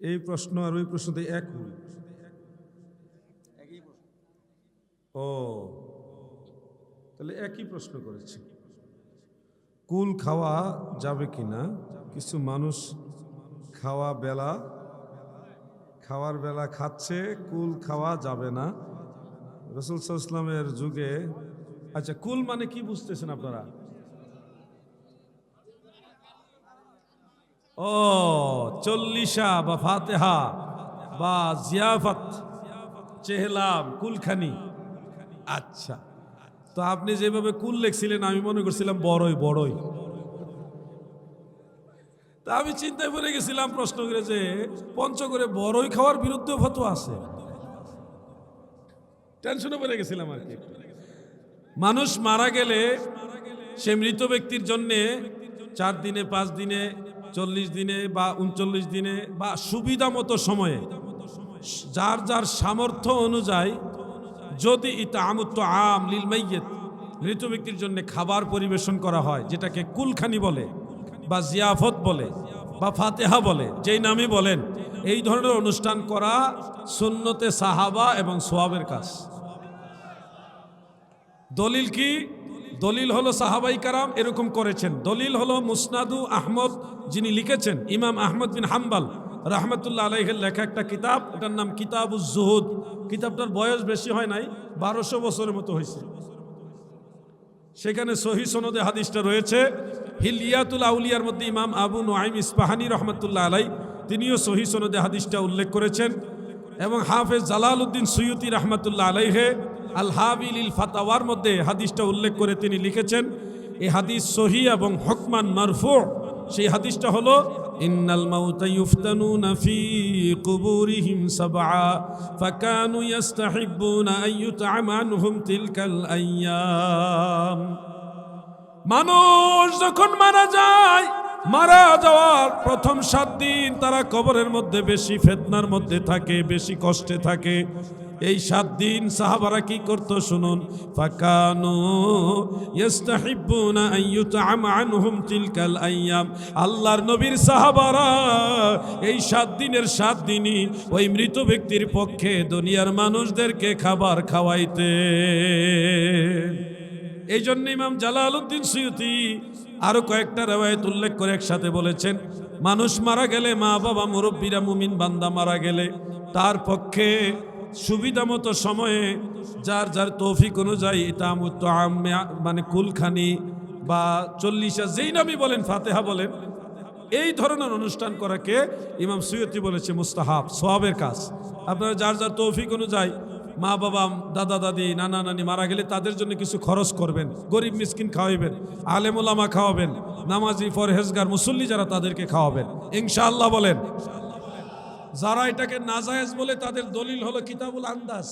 এই প্রশ্ন আর ওই প্রশ্নতে এক ও তাহলে একই প্রশ্ন করেছে। কুল খাওয়া যাবে কিনা? কিছু মানুষ খাওয়া বেলা খাওয়ার বেলা খাচ্ছে কুল খাওয়া যাবে না। রসুল ইসলামের যুগে আচ্ছা কুল মানে কি বুঝতেছেন আপনারা? ও, চল্লিশা বা ফাতেহা বা জিয়াফত চেহলাম কুলখানি। আচ্ছা। তো আপনি যেভাবে কুল লেখছিলেন, আমি মনে করছিলাম বড়ই বড়ই। তা আমি চিন্তায় পড়ে গেছিলাম প্রশ্ন করে যে পঞ্চগড়ে বড়ই খাওয়ার বিরুদ্ধে ফটো আছে। টেনশনে পড়ে গেছিলাম আর কি। মানুষ মারা গেলে সে মৃত ব্যক্তির জন্যে চার দিনে, পাঁচ দিনে চল্লিশ দিনে বা উনচল্লিশ দিনে বা সুবিধা মতো সময়ে, যার যার সামর্থ্য অনুযায়ী যদি ইতা আমুত্ত আম লিল মাইয়েত, মৃত ব্যক্তির জন্য খাবার পরিবেশন করা হয়, যেটাকে কুলখানি বলে বা জিয়াফত বলে বা ফাতেহা বলে, যেই নামে বলেন, এই ধরনের অনুষ্ঠান করা সুন্নতে সাহাবা এবং সোয়াবের কাজ। দলিল কি? দলিল হলো সাহাবাই কারাম এরকম করেছেন। দলিল হলো মুসনাদু আহমদ যিনি লিখেছেন, ইমাম আহমদ বিন হাম্বাল, রহমতুল্লাহ আলাইহের লেখা একটা কিতাব, এটার নাম কিতাবুজ জুহুদ। কিতাবটার বয়স বেশি হয় নাই, বারোশো বছরের মতো হয়েছে। সেখানে সহি সনদে হাদিসটা রয়েছে, হিলিয়াতুল আউলিয়ার মধ্যে ইমাম আবু নোয়াইম ইস্পাহানি রহমতুল্লাহ আলাই, তিনিও সহি সনদে হাদিসটা উল্লেখ করেছেন। এবং হাফেজ জালাল উদ্দিন সৈয়দি রহমতুল্লাহ আলাইহে আল হাবিল ফাতাওয়ার মধ্যে হাদিসটা উল্লেখ করে তিনি লিখেছেন এই হাদিস সহি এবং হকমান মারফু। সেই হাদিসটা হলো, ইন্নাল মাউতা ইউফতানুনা ফি কুবুরিহিম সাবআ, ফাকানু ইস্তাহিব্বুনা আন ইউতআমা আনহুম তিলকাল আইয়াম। মানুষ যখন মারা যায়, মারা যাওয়ার প্রথম সাত দিন তারা কবরের মধ্যে বেশি ফেতনার মধ্যে থাকে, বেশি কষ্টে থাকে। এই সাত দিন সাহাবারা কি করতো শুনুন? আল্লাহর নবীর সাহাবারা এই সাত দিনের সাত দিনই ওই মৃত ব্যক্তির পক্ষে দুনিয়ার মানুষদেরকে খাবার খাওয়াইতে। এই জন্য ইমাম জালাল উদ্দিন সৈয়দি আরও কয়েকটা রেওয়ায়ত উল্লেখ করে একসাথে বলেছেন, মানুষ মারা গেলে মা বাবা মুরব্বীরা মুমিন বান্দা মারা গেলে তার পক্ষে সুবিধা মতো সময়ে যার যার তৌফিক অনুযায়ী ইতামুত্ত মানে কুলখানি বা চল্লিশা, যেই নামই বলেন, ফাতেহা বলেন, এই ধরনের অনুষ্ঠান করাকে ইমাম সৈয়দি বলেছে মুস্তাহাব সোহাবের কাজ। আপনারা যার যার তৌফিক অনুযায়ী মা, বাবা, দাদা, দাদি, নানা, নানি মারা গেলে তাদের জন্য কিছু খরচ করবেন, গরিব মিসকিন খাওয়াইবেন, আলেমুলামা খাওয়াবেন, নামাজি ফরহেজগার মুসল্লি যারা তাদেরকে খাওয়াবেন। ইনশাআল্লাহ বলেন যারা এটাকে নাজায়েজ বলে তাদের দলিল হলো কিতাবুল আন্দাজ।